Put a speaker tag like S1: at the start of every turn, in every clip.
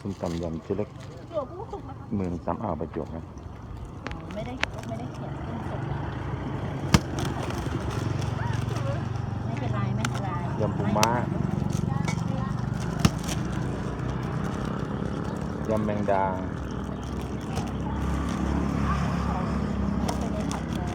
S1: ส้มตำยำเจ๊เล็ก
S2: เดี๋ยวพูดสุกนะคะ
S1: เมืองสามอ่าวประจวบนะ
S2: ไม่ได้ไม่ได้เขียนขึ้นสุกไม่เป็นไรไม่เป็นไร
S1: ยำปูม้ายำแมงดา
S2: ไม่ได้ผัดเลย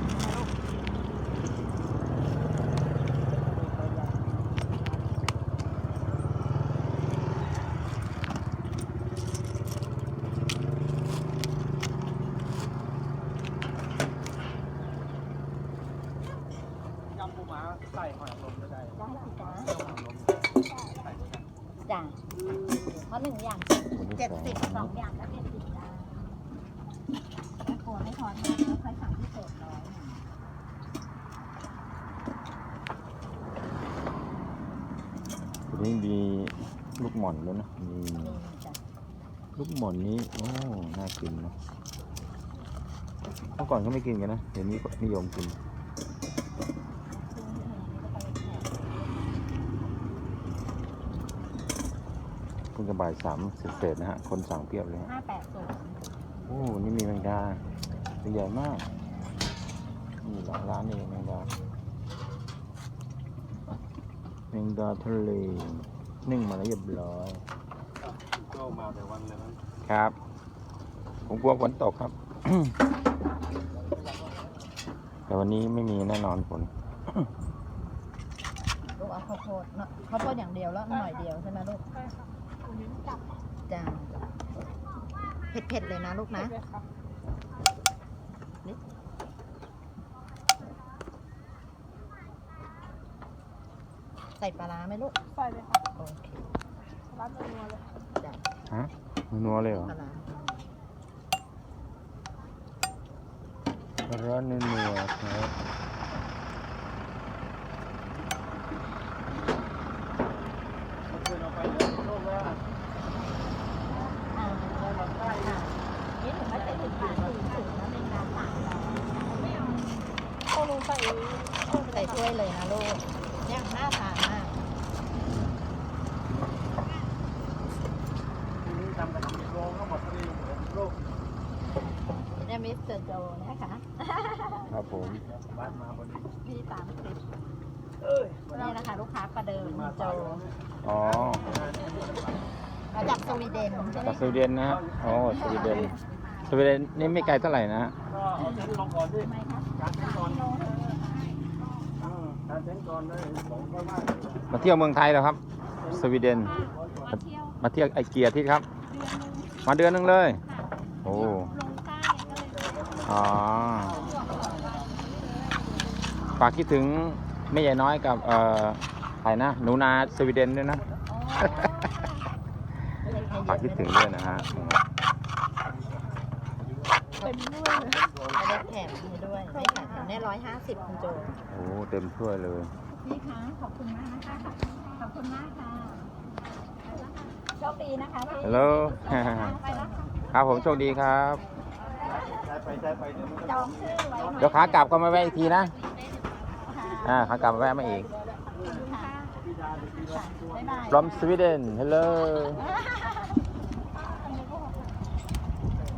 S3: ยำปูม้าใส่หอยนางรมก็ได้
S2: ได้สิจ๊ะ
S3: หอยนางรมใส่ด้วยกัน
S2: จ้ะเพราะหนึ่งอย่าง
S1: คนที่
S2: เจ็ด
S1: สอง
S2: สิบสองอย่างก็เจ็ดสิบจ้าถ้ากลัวไม่ทอนมากก็ค่อยสั่งพิเศษร้อยหนึ่ง
S1: คนนี้มีลูกหม่อนด้วยนะมี
S2: นี่จ้ะ
S1: ลูกหม่อนนี้โอ้น่ากินนะเมื่อก่อนเขาไม่กินกันนะเดี๋ยวนี้ก็นิยมกิน
S2: ซึ่งที่นี่ก็ไปแขก
S1: เพิ่งจะบ่ายสามเศษๆนะฮะ คนสั่งเพียบเลยฮะ
S2: ห้าแปดศูนย์
S1: โอ้นี่มีแมงดาตัวใหญ่มากนี่หลังร้านนี่แมงดาแมงดาทะเลนึ่งมาแล้วเรียบร้อย
S3: ก็มาแต่วันเลยมั้ง
S1: ครับ ผมกลัวฝนตกครับ แต่วันนี้ไม่มีแน่นอนฝน
S2: ลูกเอาข้าวโพดเนอะข้าวโพดอย่างเดียวแล้วหน่อยเดียวใช่ไหมลูกจ้าเผ็ดๆเลยนะลูกนะนิดใส่ปลาร้าไหมลูก
S4: ใส่เลยค่ะ
S2: โอเค
S4: ร้านนัวเลย
S2: จ้ะ
S1: ฮะ นัวๆเลยเหรอ
S2: ปลาร้า
S1: ร้อนนัวๆครับ
S3: เพื่อนเอาไปเรื่อ
S2: เนี่ยมิ
S3: ส
S2: เตอร์โจนะคะ
S1: ครับผม
S3: บ้านมาพอดี
S2: พี่ตามคลิป
S3: เอ้ย
S2: นี่นะคะลูกค้าประเดิมโจ
S1: อ๋อ
S2: มาจากสวีเดนใช่ไหม
S1: จากสวีเดนนะฮะโอ้สวีเดนสวีเดนนี่ไม่ไกลเท่าไหร่นะฮะ
S3: ก็เอาเต็นท์ลงก่อนดิ
S2: ทำไมคะ
S3: การเต็นท์ก่อนเออการเต็นท์ก่อนเลยของก็มาก
S1: มาเที่ยวเมืองไทยแล้วครับ สวีเดน มามาเที่ยวไอเกียที่ครับ มาเดือนหนึงเลย โอ้
S2: ลงใต้ก็เลย
S1: อ๋อฝากคิดถึงแม่ใหญ่น้อยกับเอ่อใครนะหนูนาสวีเดนด้วยนะฝากคิดถึงด้วยนะฮะ
S4: เป็นด้วย
S2: ไม่ได้แถมมีด้วยไม่แถมเนี่ยร้อยห้าสิบคุณโจ
S1: โอ้เต็มถ้วยเลย
S2: พี่คะขอบคุณมากนะคะขอบคุณมากค่ะโชคดีนะคะพี่
S1: ฮัลโหล
S2: ไปแล้วค่ะ
S1: ครับผมโชคดีครับ
S2: จองชื่อไว้หน่อย
S1: เดี๋ยวขากลับก็มาแวะอีกทีนะ
S2: ค่ะ
S1: อ่าขากลับมาแวะมาอีก
S2: ค่ะบ๊ายบาย
S1: from Sweden hello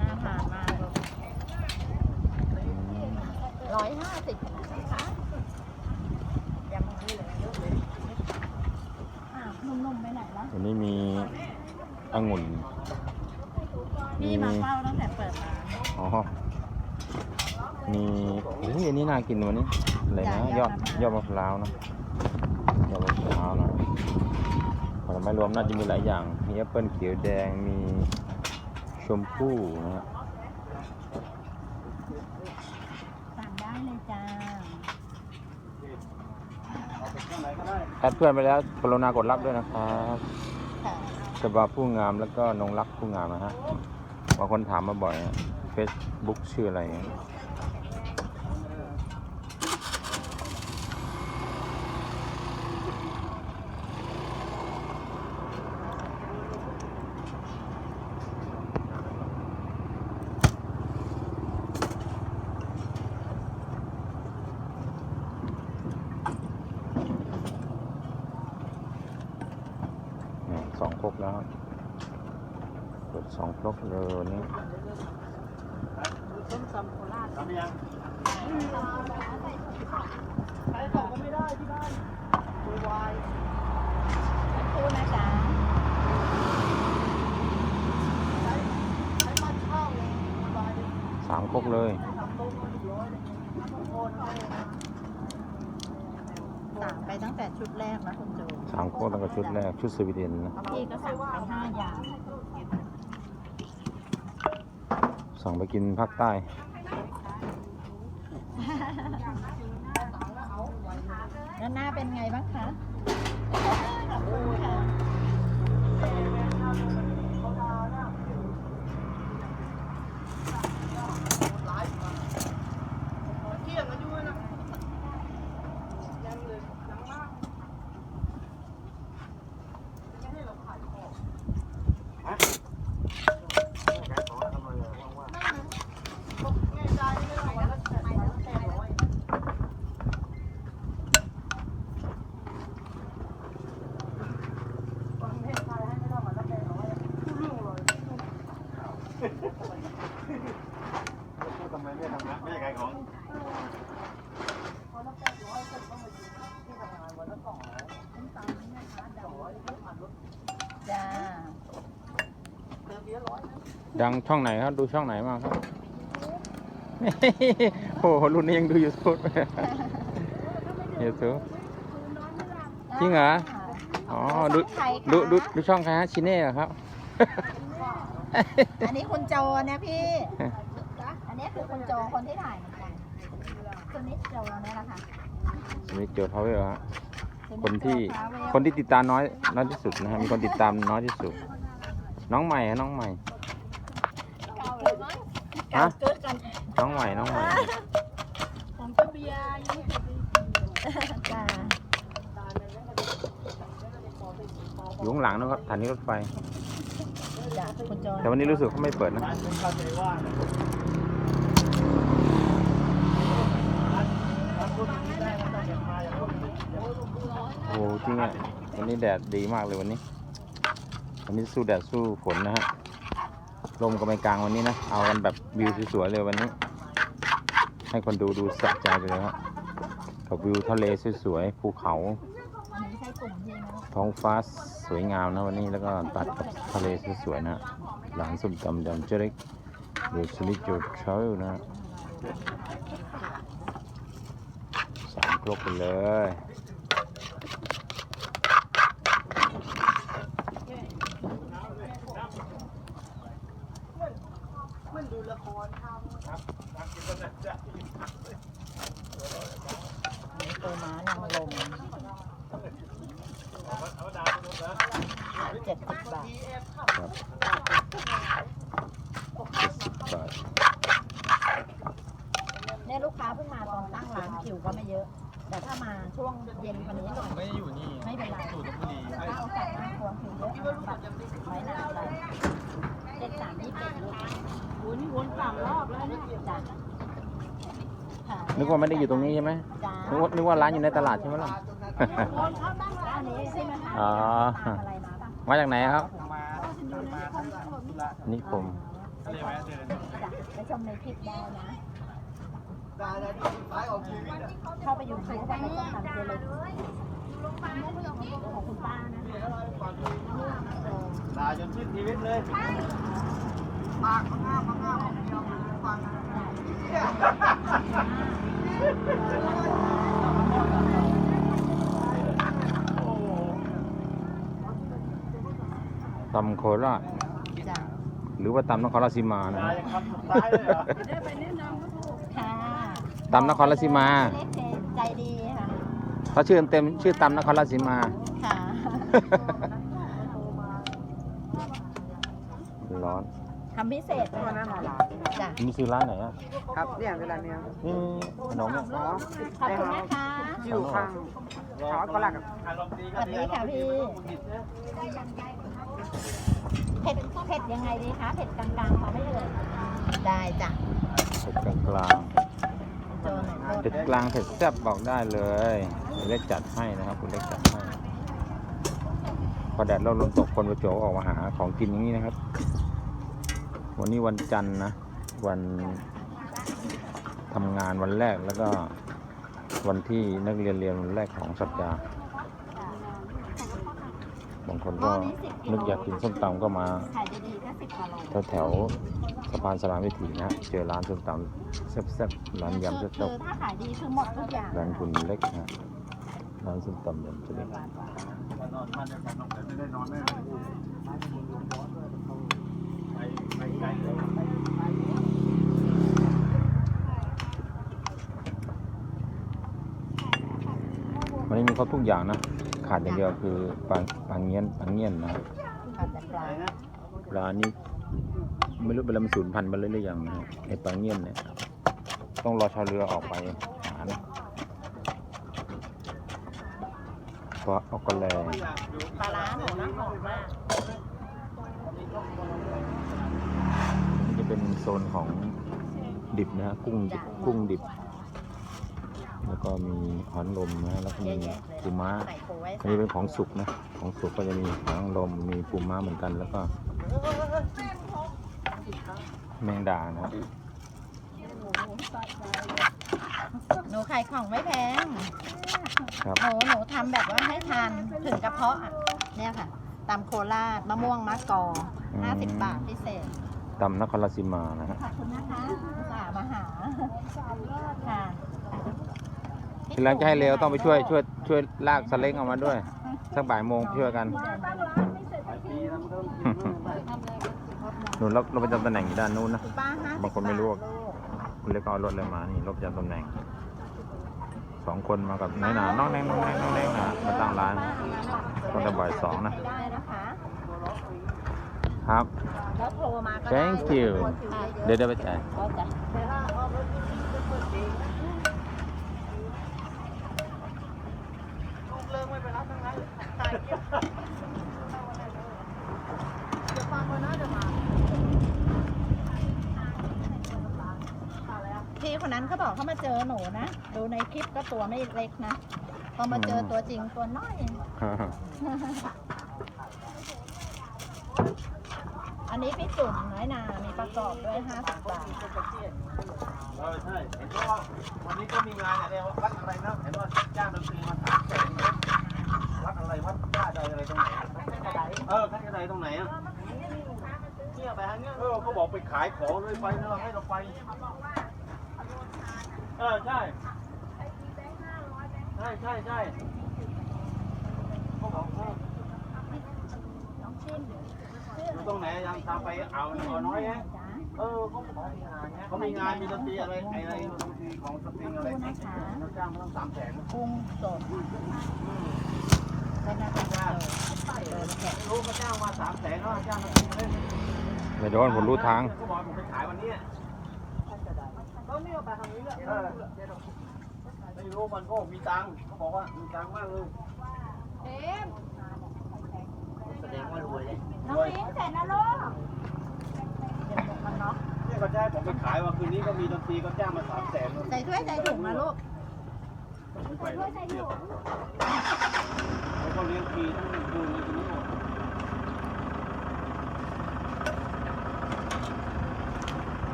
S2: น่าทานมากร้อยห้าสิบนะคะยำนี่เลยอะนุ่มๆไปไหนแล้ว
S1: วันนี้มีองุ่นมี
S2: พี่มาเฝ้าตั้งแต่เปิดร้าน
S1: อ๋อ มีเฮ้ยอันนี้น่ากินวันนี้อะไรนะยอดยอดมะพร้าวเนอะยอดมะพร้าวนะผลไม้รวมน่าจะมีหลายอย่าง มีแอปเปิ้ลเขียวแดง มีชมพู่นะฮะ
S2: สั่งได้เลยจ้า
S3: เอาไปข้างไหนก็ได้
S1: แอดเพื่อนไปแล้วกรุณากดรับด้วยนะครับ
S2: ค่ะ
S1: สบาผู้งามแล้วก็นงรักผู้งามนะฮะบางคนถามมาบ่อยเฟซบุ๊กชื่ออะไร เนี่ย สองครกแล้วครับเปิดสองครกเลยวันนี้
S4: ต้มตำโคราช
S3: ทำยัง
S4: ขายของก็ไม่ได้ที่บ้านโวยวาย
S2: คู่นะจ๊ะ
S4: ใช้ใช้มันเข้าเลยโวยวายเลย
S1: สามครกเลย
S4: ทำต้มมาหนึ่งร้อยเลยโอนให้
S2: สั่งไปตั้งแต่ชุดแรกนะคุณโจ
S1: สามครกแล้วก็ชุดแรกชุดสวีเดนนะ
S2: พี่ก็สั่งไปห้าอย่าง
S1: สั่งไปกินภาคใต้
S2: แล้วหน้าเป็นไงบ้างคะขอบคุณค่ะ
S4: เที่ยงกันอยู่นะยังเลยยังมากไม่ให้เราขายของ
S3: ขายของทำไมอะว่าง
S4: แม่ใจไม่ได้วันละแปดร้อยแปดร้อย ฟังเพลงไทยให้ไม่ได้วันละแปดร้อยทุกเรื่องเลย
S3: ๆพูดทำไมไม่ทำนะไม่ใช่ขายของ
S4: วันละแปดร้อยคนต้องมาอยู่ที่ทำงานวันละสองร้อยต้องตามแม่ค้าสองร้อยไม่ผ่านรถ
S2: จ้า
S4: เติมเบียร์ร้อยนะ
S1: ดังช่องไหนครับ ดูช่องไหนมาครับโอ้โหรุ่นนี้ยังดูยูทูบยูทูบจริงเหรอ อ๋อ ดู
S2: ใครคะ
S1: ดู ดูดูช่องใครฮะชิเน่เหรอครับ
S2: อันนี้คุณโจนะพี่ อันนี้คือคุณโจคนที่ถ่ายเหมือนกันคนนี้โจเนี่ยแหละค่ะ
S1: นี่เจอพาวเวอร์ฮะ
S2: ณ
S1: คนที่
S2: โจพาเวล
S1: คนที่ติดตามน้อย น้อยที่สุดนะฮะมีคนติดตามน้อยที่สุด น้องใหม่ฮะน้องใหม่
S2: เก่าเลยมั้ง
S1: ฮะ
S2: เกิดกัน
S1: น้องใหม่น้องใหม่
S4: ผมก็เบียร์ยังไม่เคยไปกิน
S2: จ้า
S1: อยู่ข้างหลังนะครับสถานีรถไฟ
S2: จ้าคุณโจ
S1: แต่วันนี้รู้สึกเขาไม่เปิดนะ
S3: ร้านเป็นเข้าใจว่าร้านพูดอย่างนี้ได้ไม่ต้องเก็บมาอย่างพวกนี้
S1: โอ้โหจริงอะวันนี้แดดดีมากเลยวันนี้ วันนี้สู้แดดสู้ฝนนะฮะ ลมก็ไม่กลางวันนี้นะ เอากันแบบ วิวสวยๆเลยวันนี้ ให้คนดูดูสะใจไปเลยฮะกับวิวทะเลสวยๆภูเขาท้องฟ้าสวยงามนะวันนี้แล้วก็ตัดกับทะเลสวยๆนะหลานส้มตำดำเจริกหรือสลิดโจดเชลนะสามครกไปเลย
S4: มันดูละครทำ
S2: อันนี้ปูม้านางลมเจ็ดสิบบาท
S1: ครับเจ็ดสิบบาท
S2: เนี่ยลูกค้าเพิ่งมาตอนตั้งร้านคิวก็ไม่เยอะ แต่ถ้ามา ช่วงเย็นกว่านี้หน่อย
S3: ไม่ได้อยู่นี่
S2: ไม่เป็นไร
S3: อยู่ลพบุรี
S2: ถ้าโอกาสหน้าควรคิวเยอะแบบไว้นานไปเจ็ดสามยี่สิบลูก
S4: โอ้ยนี่วนสามรอบแล้วเนี่ย
S2: จ้ะค่ะ
S1: นึกว่าไม่ได้อยู่ตรงนี้ใช่ไหม
S2: จ้า
S1: นึกว่านึกว่าร้านอยู่ในตลาดใช่ไหมล่ะ
S2: วนเข้าตั้งร้านนี้ใช่ไหมคะ
S1: อ๋อ
S2: ตามอะไรมาบ้าง
S1: มาจากไหนครับ
S3: ผมมาผมมาทำธุระ
S1: นิคม
S3: ก็เลยแวะเดิน
S2: จ้ะไปชมในคลิปได้นะ
S3: ได้ได้ขายออกทีวีนะ
S2: เข้าไปยูทูบได้ก็ตามเจเลยของคุณป้านะ
S3: ด่าจนสิ้นชีวิตเลยปากมันง่ามมันง่ามเดียวฟัง
S1: ตำโคราชหรือว่าตำนครราชสีมานะ
S3: ด่า
S1: ฮะ
S3: อย่างคำสุดท้ายเลยเหรอ
S2: ค่ะ
S1: ตำนครราชสีมา
S2: เล็กใจดีค่ะ
S1: เขาชื่อเต็มๆชื่อตำนครราชสีมา
S2: ค่ะ
S1: ร้อน
S2: ทำพิเศษด้วยนะคะจ้ะ
S1: นี่คือร้านไหนอะ
S5: ครับเนี่ยเวลาเนี้ย
S1: นี่ขนมเนี่ย
S5: อ๋อ
S2: ขอบคุณนะคะ
S5: อยู่ข้างเขาก็ลักกับ
S3: อารมณ์ดี
S2: ส
S3: ก็
S2: วัส
S3: ดี
S2: ดี
S3: อาร
S2: ค่ะ
S3: มณ์ดี
S2: พี่
S3: ก็ต้องหงุดหงิดนะ
S2: เผ็ดเผ็ดยังไงดีคะเผ็ดกลางๆพอไม่เอ่ยได้จ้ะ
S1: เผ็ดกลาง
S2: โจหน่อย
S1: ๆ
S2: โทษ
S1: เผ็ดกลางเผ็ดแซ่บบอกได้เลยคุณเล็กจัดให้นะครับคุณเล็กจัดให้พอแดดเราลมตกคนประโจวออกมาหาของกินอย่างนี้นะครับ วันนี้วันจันทร์นะ วันทำงานวันแรกแล้วก็วันที่นักเรียนเรียนวันแรกของสัปดาห์บางคนก็นึกอยากกินส้มตำก็มาแถวแถว สะพานสลามวิถีนะฮะเจอร้านส้มตำแซ่บๆร้านยำ
S2: คือ
S1: แซ่บ
S2: ถ้าขายดีคือหมดทุกอย่าง
S1: ๆร้านคุณเล็กนะฮะร้านส้มตำยำเล็ก
S3: นอนบ้านเดียวกันแต่ไม่ได้นอนแน่ไปไปไกลเลย
S1: วันนี้มีครบทุกอย่างนะ ขาดอย่างเดียวคือปลาปลาเงี้ยนปลาเงี้ยนนะ
S2: ขาดแต่ปลา
S1: ปลานี้ ไม่รู้เป็นอะไรมันสูญพันธุ์ไปเลยหรือยังนะไอปลาเงี้ยนเนี่ย ต้องรอชาวเรือออกไปหานะเพราะเอากระแล
S2: ปลาร้าหนูนะหอมมาก
S1: นี่จะเป็นโซนของดิบนะฮะกุ้งดิบกุ้งดิบ แล้วก็มีหอนางรมนะแล้วก็มีปูม้าอันนี้เป็นของสุกนะ ของสุกก็จะมีหอนางรมมีปูม้าเหมือนกันแล้วก็ แมงดานะฮะ
S2: หนูขายของไม่แพง
S1: ครับ
S2: หนูหนูทำแบบว่าให้ทานถึงกระเพาะอะเนี่ยค่ะตำโคราชมะม่วงมะกอ50บาทพิเศษ
S1: ตำนครราชสีมานะฮะ
S2: ขอบคุณนะคะอุตส่าห์มาหาค่ะ
S1: ทีหลังจะให้เร็วต้องไปช่วยช่วยช่วยลากสเล้งออกมาด้วย สักบ่ายโมงช่วยกัน นู่นเราเราประจำตำแหน่งอยู่ด้านนู้นนะ
S2: คุณป้าห้า
S1: บางคนไม่รู้ว่า คุณเล็กก็เอารถเลยมา นี่รถประจำตำแหน่ง สองคนมากับนายหนาน้องแนงน้องแนงน้องแนงนะมาตั้งร้าน คนละบ่ายสองนะ
S2: ได้นะคะ
S1: ครับ
S2: แล้วโทรมาก็ได้
S1: thank you เดี๋ยวเดี๋ยวไปจ่าย
S2: ก็จะ พี่คนนั้นเขาบอกเขามาเจอหนูนะดูในคลิปก็ตัวไม่เล็กนะพอมาเจอตัวจริงตัวน้อยอันนี้พี่จุ่มน้อยนา มีประกอบด้วย50บาท
S3: เออใช่เห็นว่าวันนี้ก็มีงานเนี่ยวัดอะไรนะเห็นว่าจ้างดนตรีมาถามแสงวัดอะไรวัดท่าใดอะไรตรงไหนเออท่าใดตรงไหนอะเนี่ยไปทางเนี้ยเออเขาบอกไปขายของเลยไปเราให้เราไปเออใช่ใช่ใช่ใช่อยู่ตรงไหนยังตามไปเอาหน่อยน้อยไงเออเขาบอกเขามีงานมีดนตรีอะไรอะไรดนตรีของสตริงอะไรเขาจ้างมาตั้งสามแสน
S2: กุ้งสดแล้วก็เป็นเดินแขก
S3: รู้เขาจ้างมาสามแสนแล้วจ้า งมาเล่น
S1: ไม่โดนผมรู้ทาง
S3: เขาบอกผมไปขายวันนี้เออไม่รู้มันก็มีตังค์เขาบอกว่ามีตังค์มากเลยแสดงว่ารวยเลย
S2: น้องลิ้นเสร็จนะลูกเดี๋ยวหมวกกันน็อก
S3: เนี่ยเขาจ้างผมไปขายว่าคืนนี้ก็มีดนตรีเขาจ้างมาสามแสน
S2: ใส่ถ้วยใส่ถุงนะลูก
S3: ไปเลยแล้วก็เลี้ยงฟรีทั้งคืนเลยทีนี้หมด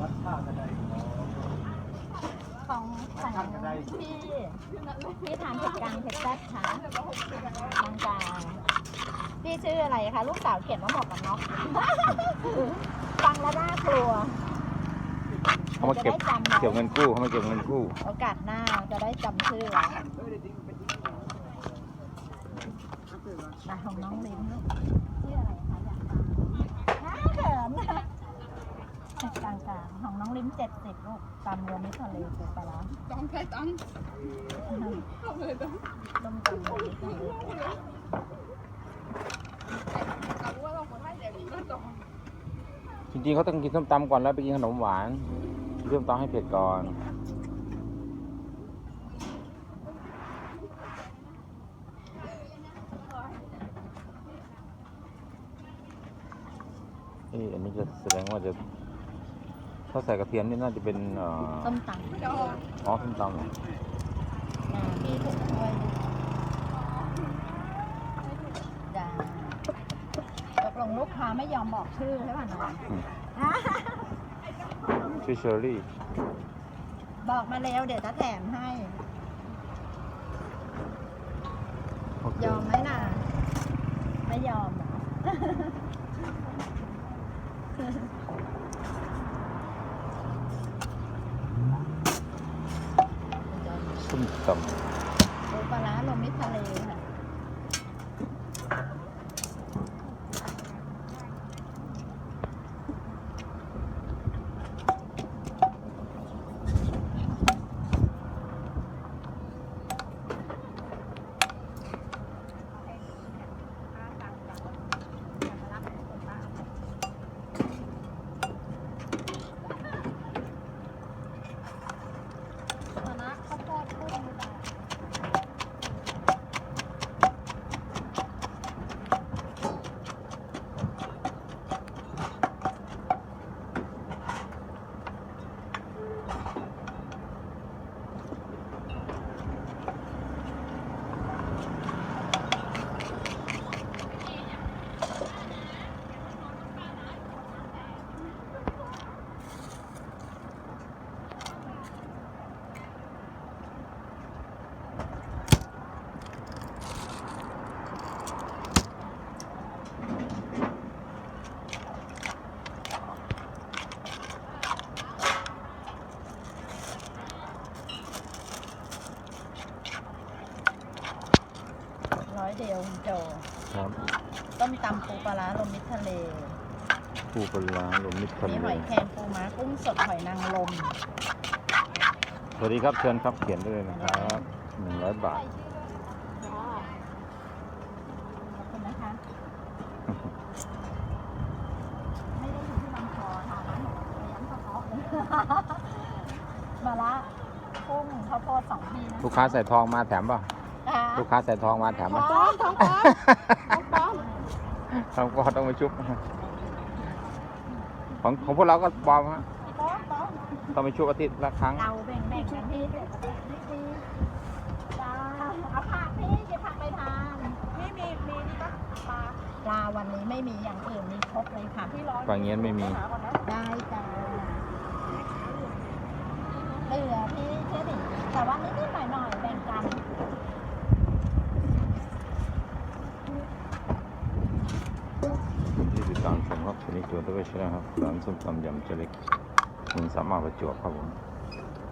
S3: วัดท่ากระได
S2: ของของพี่พี่ทานเผ็ด กลางเผ็ดแซ่บค่ะกลางกลางพี่ชื่ออะไรคะลูกสาวเขียนว่าหมวกกันน็อกฟังแล้วน่ากลัว
S1: เขามาเก็บ
S2: จะได้จำ
S1: เก็บเงินกู้เขามาเก็บเงินกู้
S2: โอกาสหน้าจะได้จำชื่อไว้มาของน้องลิ้นลูกชื่ออะไรคะอยากฟังน่าเขินนะ กลางกลางๆของน้องลิ้นเจ็ดสิบลูกตำรวมมิตรทะเลปูปลาร้า
S4: ต้องใช้ตังค์ต้องเลยต้อง
S2: ต้มตำรวมมิตรทะเลปูปลาร้า
S4: เอาว่าเราคนให้เดี๋ยวนี้ก็ต้อง
S1: จริงๆเขาต้องกินส้มตำก่อนแล้วไปกินขนมหวานกินส้มตำให้เผ็ดก่อน เอ๊ะอันนี้จะแสดงว่าจะ ถ้าใส่กระเทียมนี่น่าจะเป็นเอ่อ
S2: ต้มตำ
S4: ไม่ได้ออก
S1: อ๋อส้มตำเหรอ
S2: นะพี่ถุงถ้วยจ้าตกลงลูกค้าไม่ยอมบอกชื่อใช่ป่ะน้อง
S1: ชื่อเชอรี่
S2: บอกมาเร็วเดี๋ยวจะแถมให้
S1: โอเค
S2: ยอมไหมน่ะ ไม่ยอมเหรอ
S1: ส้มต
S2: ปูปลาร้าลมมิตรทะเลค่ะ คณะข้าวโพดกุ้งจ้ะ ร้อยเดียวคุณโจำ
S1: ครับ
S2: ต้มตำปูปลาร้าลมมิตรทะเล
S1: ผู้ปลาร้าลมมิตรทะ
S2: มี
S1: เล
S2: หอยแครงปูม้ากุ้งสดหอยนางรม
S1: สวัสดีครับเชิญครับเขียนได้เลยนะครับหนึ่งร้อยบาท
S2: ขอบคุณนะคะไม่ได้อยู่ที่ลำคอค่ะร้านหนูเลี้ยงกระเพาะเลยมาละกุ้งข้าวโพดสองที่นะ
S1: ลูกค้าใส่ทองมาแถมเปล่ะ
S2: คะ
S1: ลูกค้าใส่ทองมาแถมไหม
S2: ท้องท้อง ท้องท้อง
S1: ทองก็ต้องไปชุบ ของของพวกเราก็ปลอมฮะ
S2: ท้องท้อง
S1: ต้องไปชุบอาทิตย์ละครั้ง
S2: เราแบ่งแบ่งกันพี่เด็กนี่ดีจ้าเอาผักพี่เก็บผักไปทานพี่มีมีนี่ปะปลาปลาวันนี้ไม่มีอย่างอื่นมีครบเลยค่ะพี่ร้อน
S1: ปลาเงี้ยนไม่มี
S2: ได้จ้าเหลือพี่เชื่อดิแต่ว่านิดๆหน่อยๆแบ่งกัน
S1: ที่ติดตามชมครับชนิดตัวตัวก็ชนะครับร้านส้มตำยำเจเล็กมึงสามารถประจวบครับผม